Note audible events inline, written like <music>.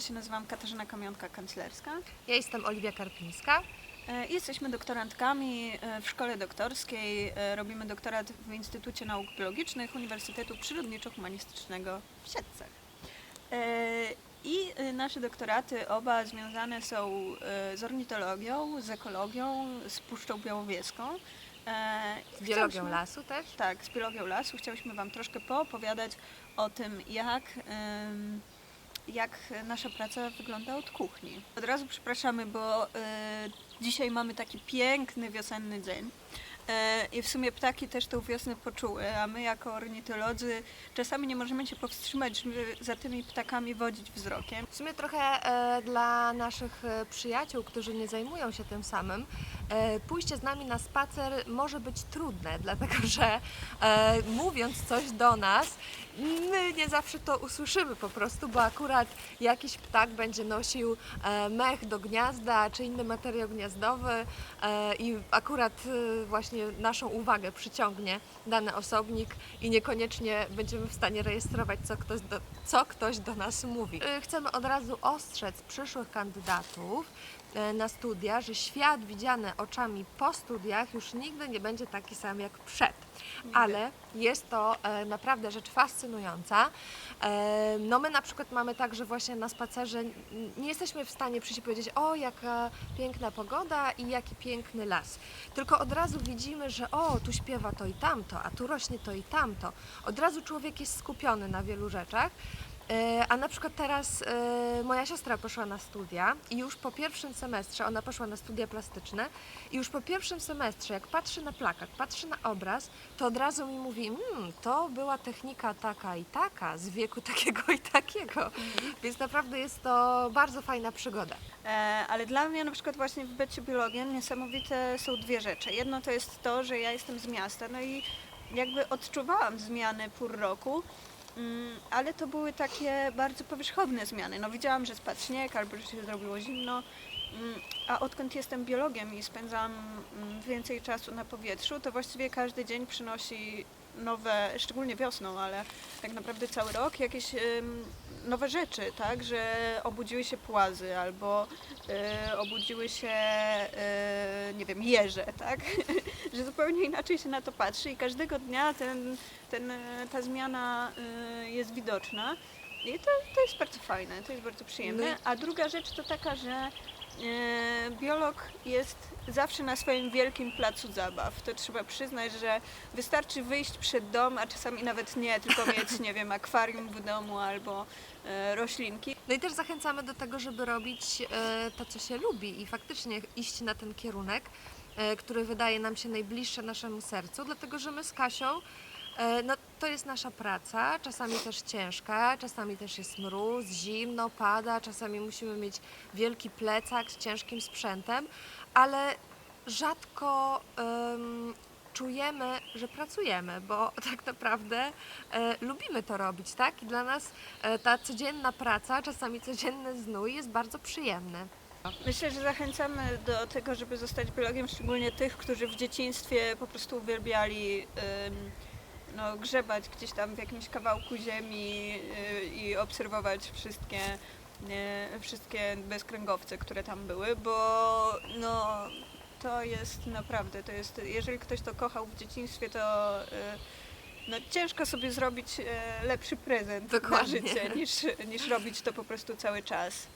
Ja się nazywam Katarzyna Kamionka-Kanclerska. Ja jestem Oliwia Karpińska. E, Jesteśmy doktorantkami e, w szkole doktorskiej. E, Robimy doktorat w Instytucie Nauk Biologicznych Uniwersytetu Przyrodniczo-Humanistycznego w Siedlcach. E, I nasze doktoraty oba związane są z ornitologią, z ekologią, z Puszczą Białowieską. Z biologią lasu też. Tak, z biologią lasu. Chciałyśmy Wam troszkę poopowiadać o tym, jak, jak nasza praca wygląda od kuchni. Od razu przepraszamy, bo e, dzisiaj mamy taki piękny wiosenny dzień. E, I w sumie ptaki też tą wiosnę poczuły, a my jako ornitolodzy czasami nie możemy się powstrzymać, żeby za tymi ptakami wodzić wzrokiem. W sumie trochę e, dla naszych przyjaciół, którzy nie zajmują się tym samym, pójście z nami na spacer może być trudne, <laughs> dlatego że e, mówiąc coś do nas, my nie zawsze to usłyszymy po prostu, bo akurat jakiś ptak będzie nosił e, mech do gniazda czy inny materiał gniazdowy e, i akurat e, właśnie naszą uwagę przyciągnie dany osobnik i niekoniecznie będziemy w stanie rejestrować, co ktoś do, co ktoś do nas mówi. E, Chcemy od razu ostrzec przyszłych kandydatów e, na studia, że świat widziany oczami po studiach już nigdy nie będzie taki sam jak przed. Ale jest to e, naprawdę rzecz fascynująca. E, no my na przykład mamy tak, że właśnie na spacerze nie jesteśmy w stanie przyjść i powiedzieć, o jaka piękna pogoda i jaki piękny las. Tylko od razu widzimy, że o tu śpiewa to i tamto, a tu rośnie to i tamto. Od razu człowiek jest skupiony na wielu rzeczach. E, A na przykład teraz e, moja siostra poszła na studia i już po pierwszym semestrze, ona poszła na studia plastyczne i już po pierwszym semestrze, jak patrzy na plakat, patrzy na obraz, to od razu mi mówi, hmm, to była technika taka i taka, z wieku <laughs> takiego i takiego. Więc naprawdę jest to bardzo fajna przygoda. E, ale dla mnie na przykład właśnie w byciu biologiem niesamowite są dwie rzeczy. Jedno to jest to, że ja jestem z miasta, no i jakby odczuwałam zmiany pór roku, ale to były takie bardzo powierzchowne zmiany. No widziałam, że spadł śnieg albo że się zrobiło zimno, mm, a odkąd jestem biologiem i spędzam mm, więcej czasu na powietrzu, to właściwie każdy dzień przynosi nowe, szczególnie wiosną, ale tak naprawdę cały rok, jakieś nowe rzeczy, tak, że obudziły się płazy albo y, obudziły się, y, nie wiem, jeże, tak, <laughs> że zupełnie inaczej się na to patrzy i każdego dnia ten, ten, y, ta zmiana y, jest widoczna i to, to jest bardzo fajne, to jest bardzo przyjemne. No A druga rzecz to taka, że y, biolog jest zawsze na swoim wielkim placu zabaw. To trzeba przyznać, że wystarczy wyjść przed dom, a czasami nawet nie, tylko <laughs> mieć, nie wiem, akwarium w domu albo e, roślinki. No i też zachęcamy do tego, żeby robić e, to, co się lubi i faktycznie iść na ten kierunek, e, który wydaje nam się najbliższy naszemu sercu, dlatego że my z Kasią, e, no to jest nasza praca, czasami też ciężka, czasami też jest mróz, zimno, pada, czasami musimy mieć wielki plecak z ciężkim sprzętem, ale rzadko em, czujemy, że pracujemy, bo <laughs> tak naprawdę e, lubimy to robić, tak? I dla nas e, ta codzienna praca, czasami codzienny znój jest bardzo przyjemny. Myślę, że zachęcamy do tego, żeby zostać biologiem, szczególnie tych, którzy w dzieciństwie po prostu uwielbiali no, grzebać gdzieś tam w jakimś kawałku ziemi y, i obserwować wszystkie, y, wszystkie bezkręgowce, które tam były, bo no, to jest naprawdę, to jest, jeżeli ktoś to kochał w dzieciństwie, to y, no, ciężko sobie zrobić y, lepszy prezent Dokładnie. na życie niż, niż robić to po prostu cały czas.